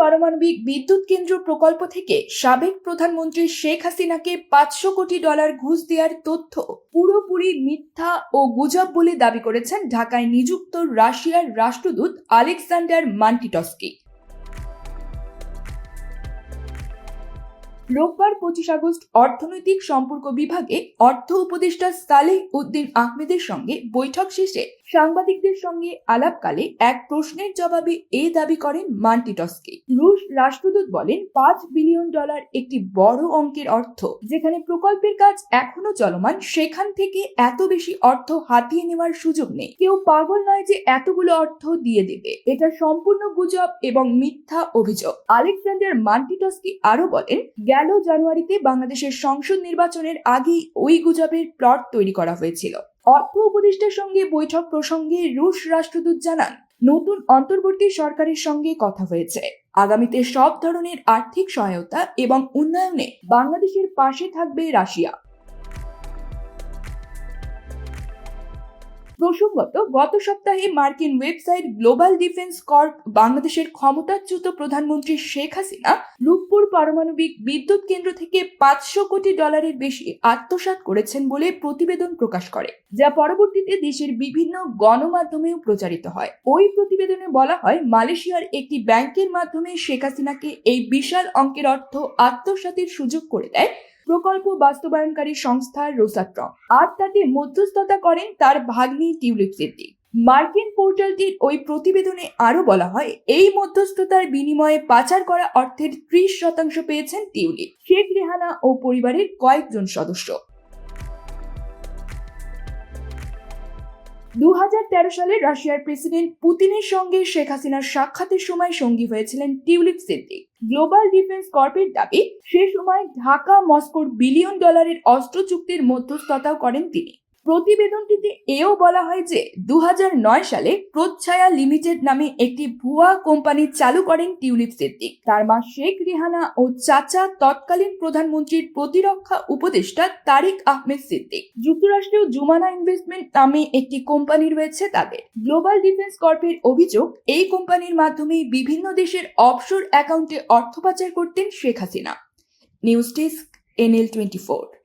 পারমাণবিক বিদ্যুৎ কেন্দ্র প্রকল্প থেকে সাবেক প্রধানমন্ত্রী শেখ হাসিনাকে পাঁচশো কোটি ডলার ঘুষ দেওয়ার তথ্য পুরোপুরি মিথ্যা ও গুজব বলে দাবি করেছেন ঢাকায় নিযুক্ত রাশিয়ার রাষ্ট্রদূত আলেকজান্ডার মান্টিটস্কি। রোববার পঁচিশ আগস্ট অর্থনৈতিক সম্পর্ক বিভাগে অর্থ উপদেষ্টা সালেহ উদ্দিন আহমেদের সঙ্গে বৈঠক শেষে সাংবাদিকদের সঙ্গে আলাপকালে এক প্রশ্নের জবাবে এ দাবি করেন মান্টিটস্কি। রুশ রাষ্ট্রদূত বলেন, পাঁচ বিলিয়ন ডলার একটি বড় অঙ্কের অর্থ, যেখানে প্রকল্পের কাজ এখনও চলমান, সেখান থেকে এত বেশি অর্থ হাতিয়ে নেওয়ার সুযোগ নেই। কেউ পাগল নয় যে এতগুলো অর্থ দিয়ে দেবে। এটা সম্পূর্ণ গুজব এবং মিথ্যা অভিযোগ। আলেকজান্ডার মান্টিটস্কি আরও বলেন গেল জানুয়ারিতে বাংলাদেশের সংসদ নির্বাচনের আগেই ওই গুজবের প্লট তৈরি করা হয়েছিল। অর্থ উপদেষ্টার সঙ্গে বৈঠক প্রসঙ্গে রুশ রাষ্ট্রদূত জানান, নতুন অন্তর্বর্তী সরকারের সঙ্গে কথা হয়েছে। আগামীতে সব ধরনের আর্থিক সহায়তা এবং উন্নয়নে বাংলাদেশের পাশে থাকবে রাশিয়া। প্রসঙ্গত, গত সপ্তাহে মার্কিন ওয়েবসাইট গ্লোবাল ডিফেন্স কর্প বাংলাদেশের ক্ষমতাচ্যুত প্রধানমন্ত্রী শেখ হাসিনা রূপপুর পারমাণবিক বিদ্যুৎ কেন্দ্র থেকে পাঁচশো কোটি ডলারের বেশি আত্মসাৎ করেছেন বলে প্রতিবেদন প্রকাশ করে, যা পরবর্তীতে দেশের বিভিন্ন গণমাধ্যমেও প্রচারিত হয়। ওই প্রতিবেদনে বলা হয়, মালয়েশিয়ার একটি ব্যাংকের মাধ্যমে শেখ হাসিনাকে এই বিশাল অঙ্কের অর্থ আত্মসাতের সুযোগ করে দেয় প্রকল্প বাস্তবায়নকারী সংস্থা রোসাট্রম। আর তাতে মধ্যস্থতা করেন তার ভাগ্নি টিউলিপ সিদ্দিক মার্কিন পোর্টালটির ওই প্রতিবেদনে আরও বলা হয়, এই মধ্যস্থতার বিনিময়ে পাচার করা অর্থের ত্রিশ শতাংশ পেয়েছেন টিউলিপ। শেখ রেহানা ও পরিবারের কয়েকজন সদস্য। দু হাজার তেরো সালে রাশিয়ার প্রেসিডেন্ট পুতিনের সঙ্গে শেখ হাসিনার সাক্ষাতের সময় সঙ্গী হয়েছিলেন টিউলিপ সিদ্দিক গ্লোবাল ডিফেন্স কর্পের দাবি, সে সময় ঢাকা মস্কোর বিলিয়ন ডলারের অস্ত্র চুক্তির মধ্যস্থতাও করেন তিনি। প্রতিবেদনটিতে এও বলা হয় যে দুহাজার নয় সালে প্রচ্ছায়া লিমিটেড নামে একটি ভুয়া কোম্পানি চালু করেন টিউলিপ সিদ্দিক। তার মা শেখ রিহানা ও চাচা তৎকালীন প্রধানমন্ত্রীর প্রতিরক্ষা উপদেষ্টা তারিক আহমেদ সিদ্দিক। যুক্তরাষ্ট্রেও জুমানা ইনভেস্টমেন্ট নামে একটি কোম্পানি রয়েছে তাদের। গ্লোবাল ডিফেন্স কর্পের অভিযোগ, এই কোম্পানির মাধ্যমে বিভিন্ন দেশের অফশোর অ্যাকাউন্টে অর্থ পাচার করতেন Sheikh Hasina. News desk, NL twenty four.